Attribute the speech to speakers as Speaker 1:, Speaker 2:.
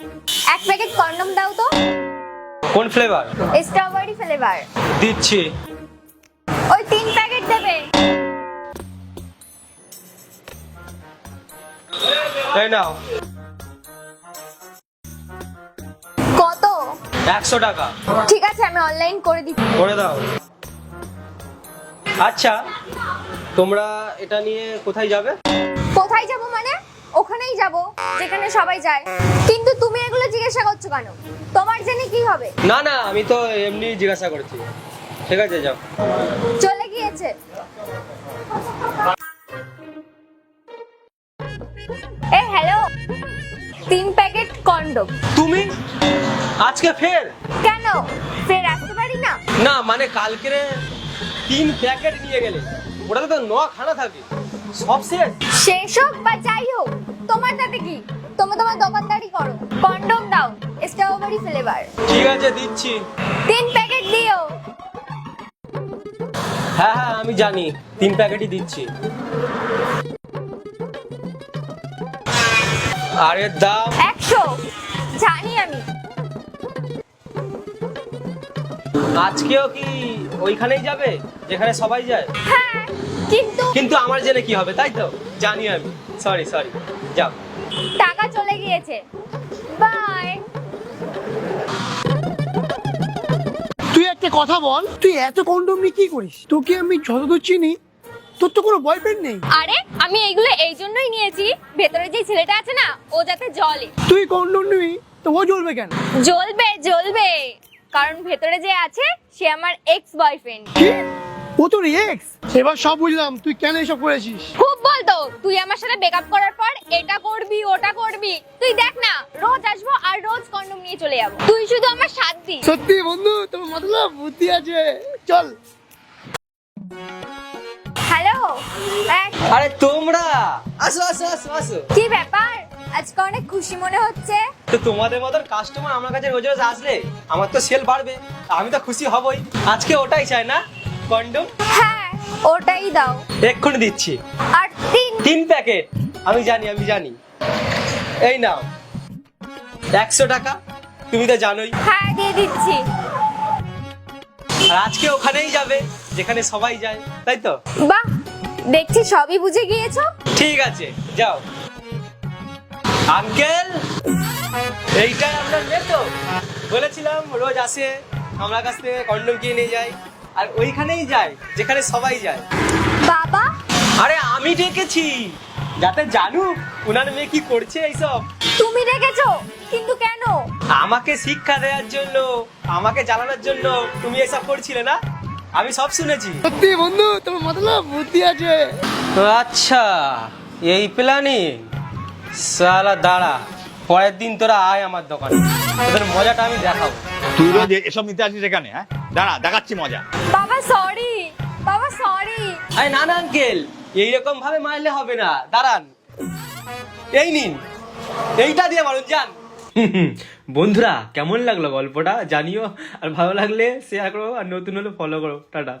Speaker 1: এক packet condom দাও তো।
Speaker 2: কোন ফ্লেভার?
Speaker 1: Strawberry flavour.
Speaker 2: দিচ্ছি।
Speaker 1: ওই তিন প্যাকেট দেবে।
Speaker 2: এই নাও।
Speaker 1: কত?
Speaker 2: একশো টাকা।
Speaker 1: ঠিক আছে আমি অনলাইন করে দিচ্ছি।
Speaker 2: করে দাও। আচ্ছা তোমরা এটা নিয়ে কোথায় যাবে?
Speaker 1: কোথায় যাব যাব যেখানে সবাই যায়। কিন্তু তুমি এগুলো জিজ্ঞাসা করছ কেন? তোমার জেনে কি হবে?
Speaker 2: না না আমি তো এমনি জিজ্ঞাসা করছি। ঠিক আছে যাও।
Speaker 1: চলে গিয়েছে। এ হ্যালো তিন প্যাকেট কন্ডম।
Speaker 2: তুমি? আজকে ফের?
Speaker 1: কেন? ফের আসতে পারি না?
Speaker 2: না মানে কালকে তিন প্যাকেট নিয়ে গেলে। ওটাতে তো ন খানা থাকে সব শেষ
Speaker 1: শেষ হোক বা যাই হোক তোমার তাতে কি? তোমার তোমার দোকানদারি করো। কন্ডম দাও স্ট্রবেরি ফ্লেভার
Speaker 2: ঠিক আছে দিচ্ছি।
Speaker 1: তিন প্যাকেট দিও।
Speaker 2: হ্যাঁ হ্যাঁ আমি জানি। তিন প্যাকেটই দিচ্ছি। আরে দাম।
Speaker 1: একশো। জানি আমি।
Speaker 2: আজকেও কি ওইখানেই যাবে? যেখানে সবাই যায়?
Speaker 1: হ্যাঁ কিন্তু
Speaker 2: কিন্তু আমার জেনে কি হবে তাই তো? জানি আমি। সরি সরি যাও।
Speaker 1: টাকা চলে গিয়েছে। বাই
Speaker 3: তুই একটা কথা বল তুই এত কন্ডম নিয়ে কি করিস? তোকে আমি যতদূর চিনি তোর তো কোনো বয়ফ্রেন্ড নেই।
Speaker 1: আরে আমি এইগুলো এই জন্যই নিয়েছি ভেতরে যে ছেলেটা আছে না ও যাতে জলে
Speaker 3: তুই কন্ডম নিবি তো ও জ্বলবে কেন?
Speaker 1: জ্বলবে জ্বলবে। কারণ ভেতরে যে আছে সে আমার এক্স বয়ফ্রেন্ড
Speaker 3: কি? ও তোর এক্স এবার সব বুঝলাম তুই কেন এসব করেছিস?
Speaker 1: খুব বলতো তুই আমার সাথে ব্রেকআপ করার পর এটা করবি ওটা করবি? তুই দেখ না রোজ আসব আর রোজ কন্ডম নিয়ে চলে যাব। তুই শুধু আমার সাথ দি।
Speaker 3: সত্যি বন্ধু তোর মতলব বুদ্ধি আছে। চল।
Speaker 1: হ্যালো
Speaker 2: আরে তোমরা আসো আসো আসো আসো।
Speaker 1: কি ব্যাপার? আজকে অনেক খুশি মনে হচ্ছে।
Speaker 2: তো তোমাদের মতন কাস্টমার আমার কাছে রোজ রোজ আসলে আমার তো সেল বাড়বে আমি তো খুশি হবই। আজকে ওটাই চাই না? কন্ডম?
Speaker 1: হ্যাঁ ওটাই দাও।
Speaker 2: এক্ষুনি দিচ্ছি।
Speaker 1: আর তিন
Speaker 2: তিন প্যাকেট। আমি জানি আমি জানি। এই নাও। একশো টাকা। তুমি তো জানোই।
Speaker 1: হ্যাঁ দিয়ে দিচ্ছি।
Speaker 2: আর আজকে ওখানেই যাবে যেখানে সবাই যায় তাই তো?
Speaker 1: বাহ দেখছি সবই বুঝে গিয়েছো।
Speaker 2: ঠিক আছে যাও। আঙ্কেল? এইটাই আপনার মেয়ে তো বলেছিলাম রোজ আসে আমার কাছ থেকে কন্ডম কিনে নিয়ে যায় আর ওইখানেই যায় যেখানে সবাই যায়।
Speaker 1: বাবা?
Speaker 2: আরে আমি ডেকেছি। যাতে জানুক ওনার মেয়ে কি করছে এইসব।
Speaker 1: তুমি রেখেছো কিন্তু কেন?
Speaker 2: আমাকে শিক্ষা দেওয়ার জন্য আমাকে জ্বালানোর জন্য তুমি এসব করছিলে না? আমি সব শুনেছি।
Speaker 3: সত্যি বন্ধু তোমার মতলব বুদ্ধি আছে।
Speaker 2: আচ্ছা এই প্ল্যানিং। সালা দাঁড়া পরের দিন তোরা আয় আমার দোকানে। তোদের মজাটা আমি দেখাবো।
Speaker 4: তুই রোজ এসব নিতে আসিস এখানে হ্যাঁ? দাঁড়া দেখাচ্ছি মজা।
Speaker 1: বাবা সরি বাবা সরি
Speaker 2: আরে না না আঙ্কেল এইরকম ভাবে মারলে হবে না। দাঁড়ান। এই নিন। এইটা দিয়ে মারুন যান। বন্ধুরা কেমন লাগল গল্পটা? জানিও। আর ভালো লাগলে শেয়ার করো আর নতুন হলে ফলো করো। টাটা।